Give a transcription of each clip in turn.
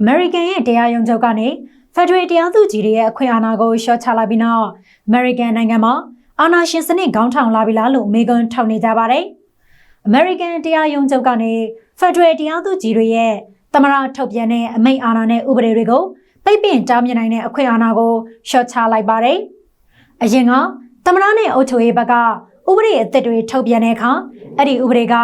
အမေရိကန်ရဲ့တရားရုံးချုပ်ကနေဖက်ဒရယ်တရားသူကြီးတွေရဲ့အခွင့်အာဏာကိုရှော့ချလိုက်ပြီးနောက်အမေရိကန်နိုင်ငံမှာအာဏာရှင်စနစ်ခေါင်းထောင်လာပြီလားလို့မေကွန်းထောက်နေကြပါတယ်။အမေရိကန်တရားရုံးချုပ်ကနေဖက်ဒရယ်တရားသူကြီးတွေရဲ့သမရထုတ်ပြန်တဲ့အမိန့်အာဏာနဲ့ဥပဒေတွေကိုပိတ်ပင်တားမြစ်နိုင်တဲ့အခွင့်အာဏာကိုရှော့ချလိုက်ပါတယ်။အရင်ကသမရနဲ့အုပ်ချုပ်ရေးဘက်ကဥပဒေအသစ်တွေထုတ်ပြန်တဲ့အခါအဲ့ဒီဥပဒေက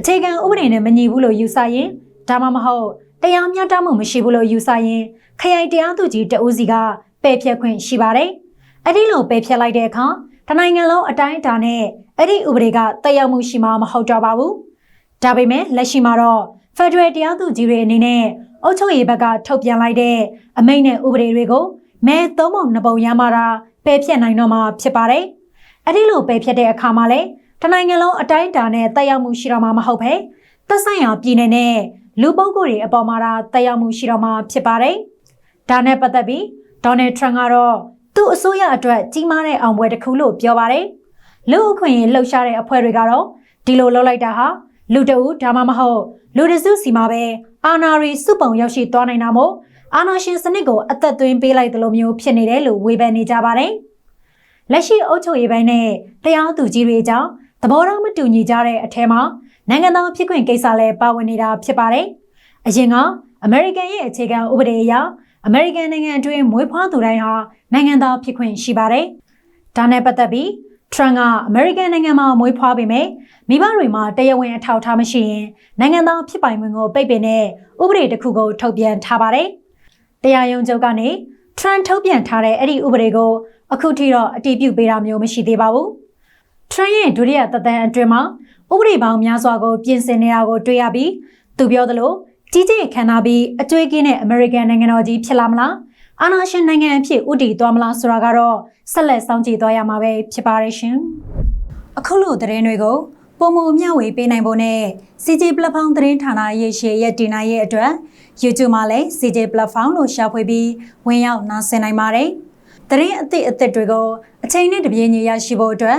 အခြေခံဥပဒေနဲ့မညီဘူးလို့ယူဆရင်ဒါမှမဟုတ် တရားမျှတမှုမရှိဘူးလို့ယူဆရင်ခရိုင်တရားသူကြီးတဦးစီကပယ်ဖျက်ခွင့်ရှိပါတယ်။အဲ့ဒီလိုပယ်ဖျက်လိုက်တဲ့အခါတနိုင်ငံလုံးအတိုင်းအတာနဲ့အဲ့ဒီဥပဒေကတက်ရောက်မှုရှိမှာမဟုတ်တော့ပါဘူး။ဒါပေမဲ့လက်ရှိမှာတော့ဖက်ဒရယ်တရားသူကြီးတွေအနေနဲ့အုပ်ချုပ်ရေးဘက်ကထုတ်ပြန်လိုက်တဲ့အမိန့်နဲ့ဥပဒေတွေကိုမဲသုံးပုံနှစ်ပုံရမှာတာပယ်ဖျက်နိုင်တော့မှာဖြစ်ပါတယ်။အဲ့ဒီလိုပယ်ဖျက်တဲ့အခါမှာလည်းတနိုင်ငံလုံးအတိုင်းအတာနဲ့တက်ရောက်မှုရှိတော့မှာမဟုတ်ပဲသက်ဆိုင်ရာပြည်နယ်နဲ့ လူပုဂ္ဂိုလ်တွေအပေါ်မှာဒါတက်ရောက်မှုရှိတော့မှာဖြစ်ပါတယ်။ဒါနဲ့ပတ်သက်ပြီးဒေါ်နယ်ထရန့်ကတော့သူ့အစိုးရအတွက်ကြီးမားတဲ့အောင်ပွဲတစ်ခုလို့ပြောပါတယ်။လူအခွင့်အရေးလှုပ်ရှားတဲ့အဖွဲ့တွေကတော့ဒီလိုလုပ်လိုက်တာဟာလူတအူဒါမှမဟုတ်လူတစုစီမှာပဲအာဏာရီစုပုံရောက်ရှိသွားနိုင်တာမို့အာဏာရှင်စနစ်ကိုအသက်သွင်းပေးလိုက်သလိုမျိုးဖြစ်နေတယ်လို့ဝေဖန်နေကြပါတယ်။လက်ရှိအုပ်ချုပ်ရေးပိုင်းနဲ့တရားသူကြီးတွေကြောင့်သဘောထားမတူညီကြတဲ့အထက်မှာ နိုင်ငံသားဖြစ်ခွင့်ကိစ္စလည်းပါဝင်နေတာဖြစ်ပါတယ်။အရင်ကအမေရိကန်ရဲ့အခြေခံဥပဒေအရအမေရိကန်နိုင်ငံအတွင်းမွေးဖွားသူတိုင်းဟာနိုင်ငံသားဖြစ်ခွင့်ရှိပါတယ်။ဒါနဲ့ပတ်သက်ပြီးထရန့်ကအမေရိကန်နိုင်ငံမှာမွေးဖွားပေမဲ့မိဘတွေမှာတရားဝင်အထောက်အထားမရှိရင်နိုင်ငံသားဖြစ်ပိုင်ခွင့်ကိုပိတ်ပင်တဲ့ဥပဒေတစ်ခုကိုထုတ်ပြန်ထားပါတယ်။တရားရုံးချုပ်ကနေထရန့်ထုတ်ပြန်ထားတဲ့အဲ့ဒီဥပဒေကိုအခုထိတော့အတည်ပြုပေးတာမျိုးမရှိသေးပါဘူး။ထရန့်ရဲ့ဒုတိယသက်တမ်းအတွင်းမှာ ဥပဒေပေါင်းများစွာကိုပြင်ဆင်နေတာကိုတွေ့ရပြီးသူပြောသလိုကြီးကြီးခံနာပြီးအကျွေးကင်းတဲ့အမေရိကန်နိုင်ငံတော်ကြီးဖြစ်လာမလားအာဏာရှင်နိုင်ငံအဖြစ်ဥတည်သွားမလားဆိုတာကတော့ဆက်လက်စောင့်ကြည့်သွားရမှာပဲဖြစ်ပါရဲ့ရှင်အခုလိုသတင်းတွေကိုပုံမမျှဝေပေးနိုင်ဖို့နဲ့ CJ Platform သတင်းဌာနရဲ့ရှေ့ရဲ့တင်နိုင်ရဲ့အတွက် YouTube မှာလည်း CJ Platform လို့ရှာဖွေပြီးဝင်ရောက်နားဆင်နိုင်ပါတယ်သတင်းအသစ်အသစ်တွေကိုအချိန်နဲ့တပြေးညီရရှိဖို့အတွက်